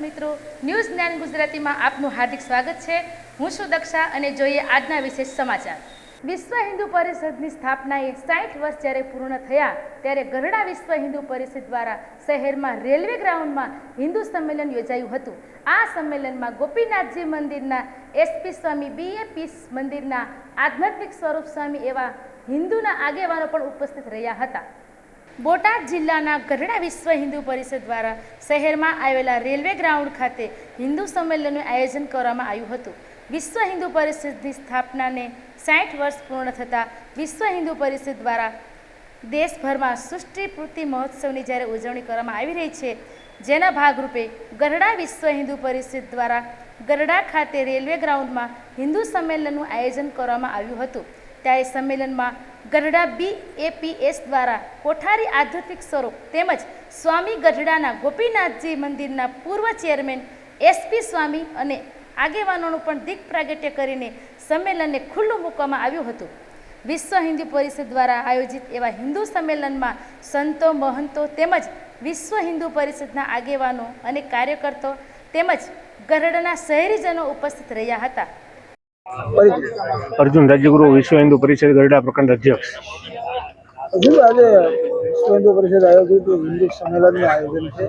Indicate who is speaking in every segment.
Speaker 1: મિત્રો. ન્યૂઝ જ્ઞાન ગુજરાતીમાં આપનું હાર્દિક સ્વાગત છે. હું છું દક્ષા અને જોઈએ આજના વિશેષ સમાચાર. વિશ્વ હિન્દુ પરિષદની સ્થાપનાએ સાઠ વર્ષ જ્યારે પૂર્ણ થયા, ત્યારે ગરડા વિશ્વ હિન્દુ પરિષદ દ્વારા શહેરમાં રેલવે ગ્રાઉન્ડમાં હિન્દુ સંમેલન યોજાયું હતું. આ સંમેલનમાં ગોપીનાથજી મંદિરના એસપી સ્વામી બીએપી મંદિરના આધ્યાત્મિક સ્વરૂપ સ્વામી એવા હિન્દુના આગેવાનો પણ ઉપસ્થિત રહ્યા હતા. બોટાદ જિલ્લાના ગઢડા વિશ્વ હિન્દુ પરિષદ દ્વારા શહેરમાં આવેલા રેલવે ગ્રાઉન્ડ ખાતે હિન્દુ સંમેલનનું આયોજન કરવામાં આવ્યું હતું. વિશ્વ હિન્દુ પરિષદની સ્થાપનાને સાઠ વર્ષ પૂર્ણ થતાં વિશ્વ હિન્દુ પરિષદ દ્વારા દેશભરમાં સૃષ્ટિપૂર્તિ મહોત્સવની જ્યારે ઉજવણી કરવામાં આવી રહી છે, જેના ભાગરૂપે ગરડા વિશ્વ હિન્દુ પરિષદ દ્વારા ગરડા ખાતે રેલવે ગ્રાઉન્ડમાં હિન્દુ સંમેલનનું આયોજન કરવામાં આવ્યું હતું. ત્યારે સંમેલનમાં ગઢડા બી એપીએસ દ્વારા કોઠારી આધ્યાત્મિક સ્વરૂપ તેમજ સ્વામી ગઢડાના ગોપીનાથજી મંદિરના પૂર્વ ચેરમેન એસપી સ્વામી અને આગેવાનોનું પણ દિગ પ્રાગટ્ય કરીને સંમેલનને ખુલ્લું મૂકવામાં આવ્યું હતું. વિશ્વ હિન્દુ પરિષદ દ્વારા આયોજિત એવા હિન્દુ સંમેલનમાં સંતો, મહંતો તેમજ વિશ્વ હિન્દુ પરિષદના આગેવાનો અને કાર્યકર્તાઓ તેમજ ગઢડાના શહેરીજનો ઉપસ્થિત રહ્યા હતા.
Speaker 2: અર્જુન. રાજ્યગુરુ વિશ્વ હિન્દુ પરિષદ ગરડા પ્રખંડ અધ્યક્ષ.
Speaker 3: આજે વિશ્વ હિન્દુ પરિષદ આયોજિત હિન્દુ સંમેલનનું આયોજન છે.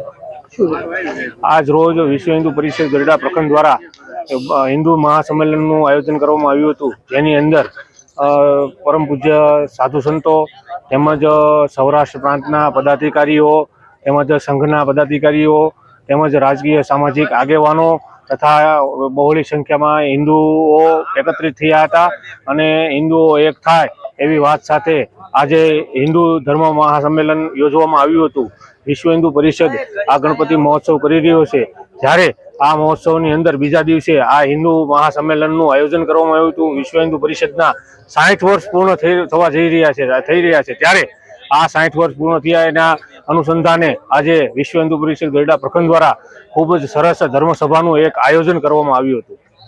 Speaker 2: આજ રોજ વિશ્વ હિન્દુ પરિષદ ગરડા પ્રખંડ દ્વારા હિન્દુ મહાસંમેલનનું આયોજન કરવામાં આવ્યું હતું. જેની અંદર પરમ પૂજ્ય સાધુ સંતો તેમજ સૌરાષ્ટ્ર પ્રાંતના પદાધિકારીઓ તેમજ સંઘના પદાધિકારીઓ તેમજ રાજકીય સામાજિક આગેવાનો તથા બહોળી સંખ્યામાં હિન્દુઓ એકત્રિત થયા હતા અને હિન્દુઓ એક થાય એવી વાત સાથે આજે હિન્દુ ધર્મ મહાસંમેલન યોજવામાં આવ્યું હતું. વિશ્વ હિન્દુ પરિષદ આ ગણપતિ મહોત્સવ કરી રહ્યો છે. જ્યારે આ મહોત્સવની અંદર બીજા દિવસે આ હિન્દુ મહાસંમેલનનું આયોજન કરવામાં આવ્યું હતું. વિશ્વ હિન્દુ પરિષદના સાઠ વર્ષ પૂર્ણ થવા જઈ રહ્યા છે થઈ રહ્યા છે. ત્યારે આ સાઠ વર્ષ પૂર્ણ થયા એના અનુસંધાને આજે વિશ્વ હિન્દુ પરિષદ ગરડા પ્રખંડ દ્વારા ખૂબ જ સરસ ધર્મસભાનું એક આયોજન કરવામાં આવ્યું હતું.